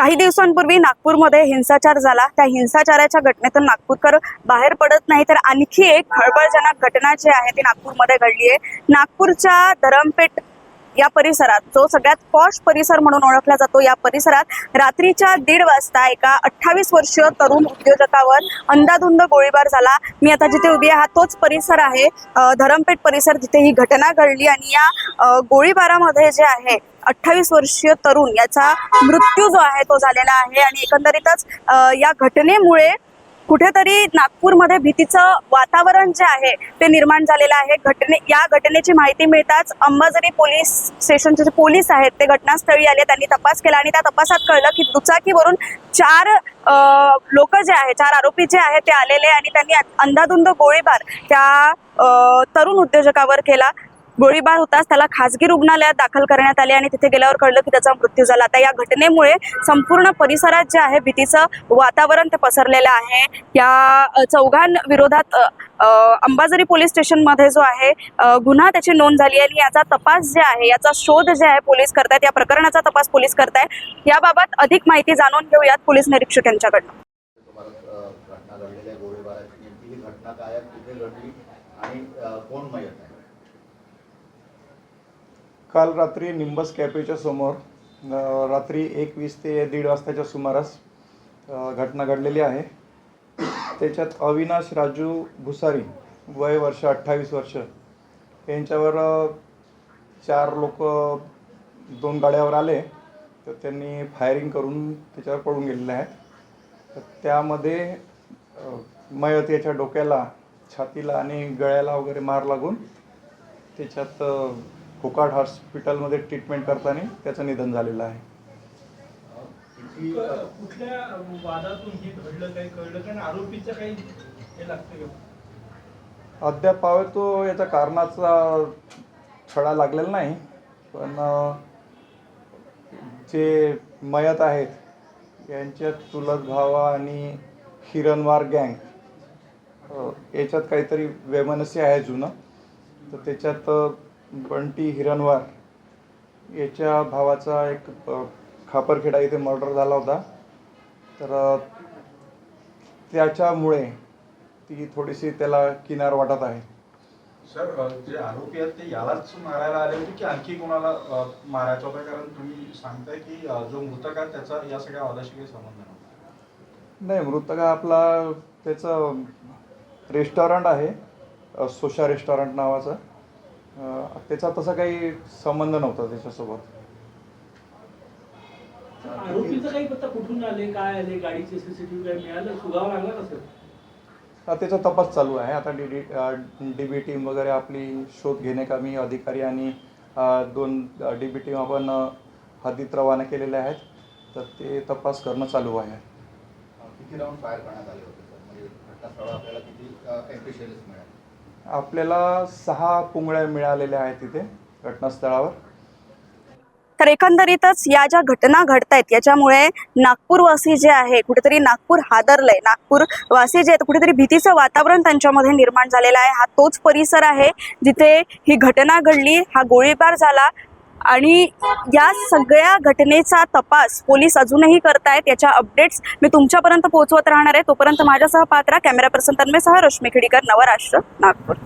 काही दिवसांपूर्वी नागपूरमध्ये हिंसाचार झाला. त्या हिंसाचाराच्या घटनेतून नागपूरकर बाहेर पडत नाही तर आणखी एक खळबळजनक घटना जी आहे ती नागपूरमध्ये घडली आहे. नागपूरच्या धरमपेठ या परिसरात जो सगळ्यात पॉश परिसर म्हणून ओळखला जातो या परिसरात रात्रीच्या दीड वाजता एका अठ्ठावीस वर्षीय तरुण उद्योजकावर अंदाधुंद गोळीबार झाला. मी आता जिथे उभी आहे हा तोच परिसर आहे. धरमपेठ परिसर जिथे ही घटना घडली आणि या गोळीबारामध्ये जे आहे अठ्ठावीस वर्षीय तरुण याचा मृत्यू जो आहे तो झालेला आहे आणि एकंदरीतच या घटनेमुळे कुठेतरी नागपूरमध्ये भीतीचं वातावरण जे आहे ते निर्माण झालेलं आहे. घटने या घटनेची माहिती मिळताच अंबाझरी पोलीस स्टेशनचे जे पोलीस आहेत ते घटनास्थळी आले त्यांनी तपास केला आणि त्या तपासात कळलं की दुचाकीवरून चार लोक जे आहे चार आरोपी जे आहे ते आलेले आणि त्यांनी अंधाधुंद गोळीबार त्या तरुण उद्योजकावर केला. गोळीबार होताच त्याला खासगी रुग्णालयात दाखल करण्यात आले आणि तिथे गेल्यावर कळलं की त्याचा मृत्यू झाला. आता या घटनेमुळे संपूर्ण परिसरात जे आहे भीतीचं वातावरण ते पसरलेलं आहे. या चौघांविरोधात अंबाझरी पोलीस स्टेशनमध्ये जो आहे गुन्हा त्याची नोंद झाली आहे आणि याचा तपास जे आहे याचा शोध जे आहे पोलीस करतायत या प्रकरणाचा तपास पोलीस करतायत. याबाबत अधिक माहिती जाणून घेऊयात पोलीस निरीक्षक यांच्याकडनं घटना घडलेल्या गोळीबाराची. नेमकी ही घटना काय कुठे घडली आणि कोण मयत आहे? काल रात्री निंबस कॅफेच्या समोर रात्री एक वीस ते दीड वाजताच्या सुमारास घटना घडलेली आहे. त्याच्यात अविनाश राजू भुसारी वय वर्ष अठ्ठावीस वर्ष यांच्यावर चार लोक दोन गाड्यावर आले. तर त्यांनी फायरिंग करून त्याच्यावर पडून गेलेले आहेत. तर त्यामध्ये मयत याच्या डोक्याला छातीला आणि गळ्याला वगैरे मार लागून त्याच्यात कोकाड हॉस्पिटलमध्ये ट्रीटमेंट करताना त्याचं निधन झालेलं आहे. कुठल्या वादातून हे घडलं काही कळलं? कारण आरोपीचं काही हे लागतं का? अद्याप पावे तो याचा कारणाचा छडा लागलेला नाही पण जे मयत आहेत यांच्यात चुलत भावा आणि हिरणवार गँग याच्यात काहीतरी वैमनस्य आहे जुनं. तर त्याच्यात बंटी हिरणवार याच्या भावाचा एक खापरखेडा इथे मर्डर झाला होता. तर त्याच्यामुळे ती थोडीशी त्याला किनार वाटत आहे. सर जे आरोपी आहेत ते यालाच मारायला आले होते की आणखी कोणाला मारायचं होतं? कारण तुम्ही सांगताय की जो मृतक आहे त्याचा या सगळ्या वादाशी काही संबंध नव्हता. नाही मृतक आपला त्याचं रेस्टॉरंट आहे सोशा रेस्टॉरंट नावाचं. त्याचा तसा काही संबंध नव्हता त्याच्यासोबत. आरोपीचं काही पत्ता कुठून आले काय आले गाडीचे सीसीटीव्ही काय मिळालं? सुगावा लागला का सर? हा, त्याचा तपास चालू आहे. आता D D D B team वगैरे आपली शोध घेणेकामी अधिकारी आणि अ, दोन डी बी टीम आपण अ, हद्दीत रवाना केलेल्या आहेत. तर ते तपास करणं चालू आहे. किती राऊंड फायर करण्यात आले होते सर? म्हणजे घटनास्थळावर आपल्याला किती एम्प्टी शेल्स मिळाले? आपल्याला सहा पुंगळ्या मिळालेल्या आहेत तिथे घटनास्थळावर. तर एकंदरीतच या ज्या घटना घडतायत याच्यामुळे नागपूरवासी जे आहे कुठेतरी नागपूर हादरलंय. नागपूर वासी जे आहेत कुठेतरी भीतीचं वातावरण त्यांच्यामध्ये निर्माण झालेलं आहे. हा तोच परिसर आहे जिथे ही घटना घडली हा गोळीबार झाला आणि या सगळ्या घटनेचा तपास पोलीस अजूनही करतायत. याच्या अपडेट्स मी तुमच्यापर्यंत पोहोचवत राहणार आहे. तोपर्यंत माझ्यासह पात्रा कॅमेरा पर्सन तन्मेसह रश्मी खिडीकर नवराष्ट्र नागपूर.